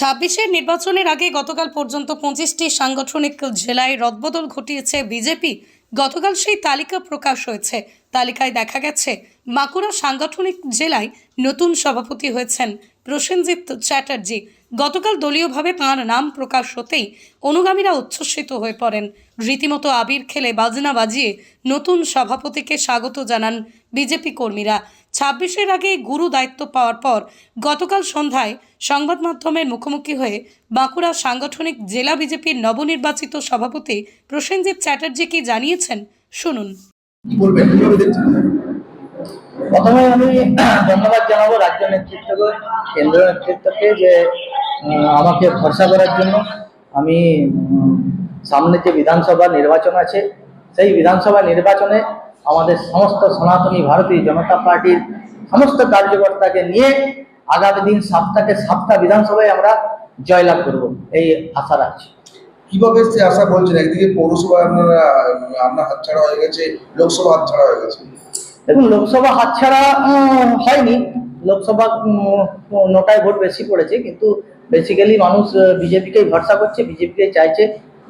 ছাব্বিশের নির্বাচনের আগে গতকাল পর্যন্ত পঁচিশটি সাংগঠনিক জেলায় রদবদল ঘটিয়েছে বিজেপি। গতকাল সেই তালিকা প্রকাশ হয়েছে। তালিকায় দেখা গেছে বাঁকুড়া সাংগঠনিক জেলায় নতুন সভাপতি হয়েছেন প্রসেনজিৎ চ্যাটার্জি গতকাল দলীয়ভাবে তাঁর নাম প্রকাশ হতেই অনুগামীরা উচ্ছ্বসিত হয়ে পড়েন। রীতিমতো আবির খেলে বাজনা বাজিয়ে নতুন সভাপতিকে স্বাগত জানান বিজেপি কর্মীরা। ছাব্বিশের আগে গুরু দায়িত্ব পাওয়ার পর গতকাল সন্ধ্যায় সংবাদ মাধ্যমের মুখোমুখি হয়ে বাঁকুড়া সাংগঠনিক জেলা বিজেপির নবনির্বাচিত সভাপতি প্রসেনজিৎ চ্যাটার্জি কি জানিয়েছেন শুনুন প্রথমে আমি ধন্যবাদ জানাব রাজ্য নেতৃত্বকে, কেন্দ্রীয় নেতৃত্বকে যে আমাকে ভরসা করার জন্য আমি সামনে যে বিধানসভা নির্বাচন আছে, সেই বিধানসভা নির্বাচনে আমাদের সমস্ত সনাতনী ভারতীয় জনতা পার্টির সমস্ত কার্যকর্তাকে নিয়ে আগামী দিন সাতটাকে সাতটা বিধানসভায় আমরা জয়লাভ করব, এই আশা রাখছি। কীভাবে সে আশা বলছেন? একদিকে পৌরসভা আপনারা আপনার হাতছাড়া হয়ে গেছে, লোকসভা হাতছাড়া হয়ে গেছে। দেখুন, লোকসভা হাতছাড়া হয়নি। লোকসভা নটায় ভোট বেশি পড়েছে, কিন্তু বেসিক্যালি মানুষ বিজেপিকেই ভরসা করছে, বিজেপিকে চাইছে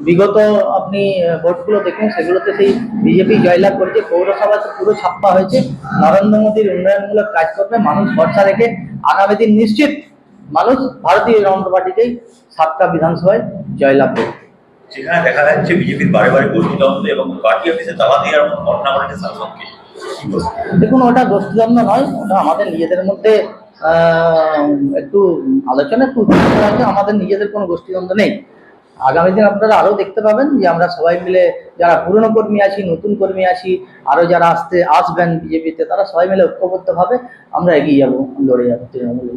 বিগত আপনি ভোটগুলো দেখুন, সেগুলোতে সেই বিজেপি জয়লাভ করেছে, পৌরসভাতে পুরো ছাপ্পা হয়েছে। নরেন্দ্র মোদীর উন্নয়নমূলক কাজ করবে, মানুষ ভরসা রেখে আগামী দিন নিশ্চিত মানুষ ভারতীয় জনতা পার্টিকেই সাতটা বিধানসভায় জয়লাভ করবে। সেখানে দেখা যাচ্ছে বিজেপির বারে বারে গোষ্ঠীদ্বন্দ্ব এবং পার্টি অফিসে তালা দেওয়ার মতো ঘটনা ঘটেছে শাসককে? দেখুন, ওটা গোষ্ঠীদ্বন্দ্ব নয়, ওটা আমাদের নিজেদের মধ্যে একটু আলোচনা, একটু আমাদের নিজেদের কোনো গোষ্ঠীদ্বন্দ্ব নেই। আগামী দিন আপনারা আরও দেখতে পাবেন যে আমরা সবাই মিলে যারা পুরনো কর্মী আছি, নতুন কর্মী আছি, আরও যারা আসতে, আসবেন বিজেপিতে, তারা সবাই মিলে ঐক্যবদ্ধভাবে আমরা এগিয়ে যাব, লড়ে যাব তৃণমূলের